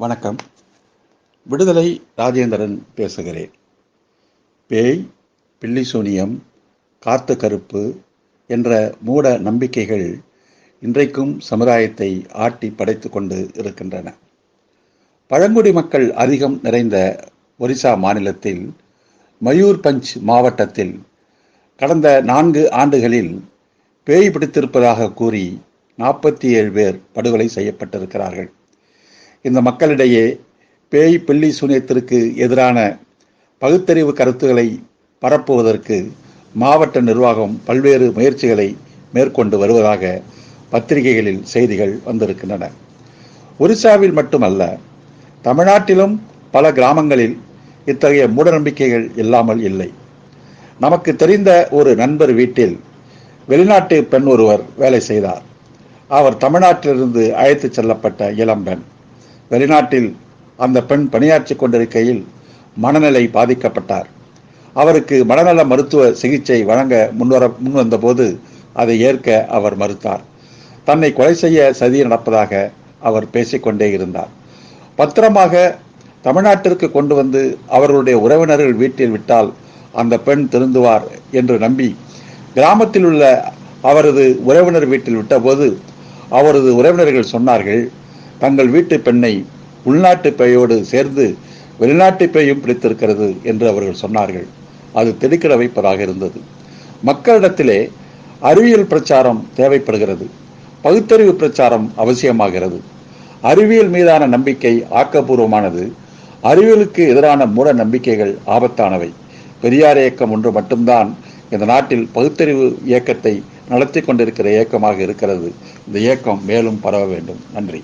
வணக்கம். விடுதலை ராஜேந்திரன் பேசுகிறேன். பேய் பில்லி சூனியம் காத்து கருப்பு என்ற மூட நம்பிக்கைகள் இன்றைக்கும் சமுதாயத்தை ஆட்டி படைத்து கொண்டு இருக்கின்றன. பழங்குடி மக்கள் அதிகம் நிறைந்த ஒரிசா மாநிலத்தில் மயூர்பஞ்ச் மாவட்டத்தில் கடந்த நான்கு ஆண்டுகளில் பேய் பிடித்திருப்பதாக கூறி நாற்பத்தி ஏழு பேர் படுகொலை செய்யப்பட்டிருக்கிறார்கள். இந்த மக்களிடையே பேய் பில்லி சூனியத்திற்கு எதிரான பகுத்தறிவு கருத்துக்களை பரப்புவதற்கு மாவட்ட நிர்வாகம் பல்வேறு முயற்சிகளை மேற்கொண்டு வருவதாக பத்திரிகைகளில் செய்திகள் வந்திருக்கின்றன. ஒரிசாவில் மட்டுமல்ல தமிழ்நாட்டிலும் பல கிராமங்களில் இத்தகைய மூடநம்பிக்கைகள் இல்லாமல் இல்லை. நமக்கு தெரிந்த ஒரு நண்பர் வீட்டில் வெளிநாட்டு பெண் ஒருவர் வேலை செய்தார். அவர் தமிழ்நாட்டிலிருந்து அழைத்துச் செல்லப்பட்ட இளம்பெண். வெளிநாட்டில் அந்த பெண் பணியாற்றி கொண்டிருக்கையில் மனநிலை பாதிக்கப்பட்டார். அவருக்கு மனநல மருத்துவ சிகிச்சை வழங்க முன்வர முன்வந்தபோது அதை ஏற்க அவர் மறுத்தார். தன்னை கொலை செய்ய சதி நடப்பதாக அவர் பேசிக்கொண்டே இருந்தார். பத்திரமாக தமிழ்நாட்டிற்கு கொண்டு வந்து அவர்களுடைய உறவினர்கள் வீட்டில் விட்டால் அந்த பெண் திருந்துவார் என்று நம்பி கிராமத்தில் உள்ள அவரது உறவினர் வீட்டில் விட்டபோது அவரது உறவினர்கள் சொன்னார்கள் தங்கள் வீட்டு பெண்ணை உள்நாட்டு பேயோடு சேர்ந்து வெளிநாட்டு பேயும் பிடித்திருக்கிறது என்று அவர்கள் சொன்னார்கள். அது திடுக்கிட வைப்பதாக இருந்தது. மக்களிடத்திலே அறிவியல் பிரச்சாரம் தேவைப்படுகிறது. பகுத்தறிவு பிரச்சாரம் அவசியமாகிறது. அறிவியல் மீதான நம்பிக்கை ஆக்கப்பூர்வமானது. அறிவியலுக்கு எதிரான மூட நம்பிக்கைகள் ஆபத்தானவை. பெரியார் இயக்கம் ஒன்று மட்டும்தான் இந்த நாட்டில் பகுத்தறிவு இயக்கத்தை நடத்தி கொண்டிருக்கிற இயக்கமாக இருக்கிறது. இந்த இயக்கம் மேலும் பரவ வேண்டும். நன்றி.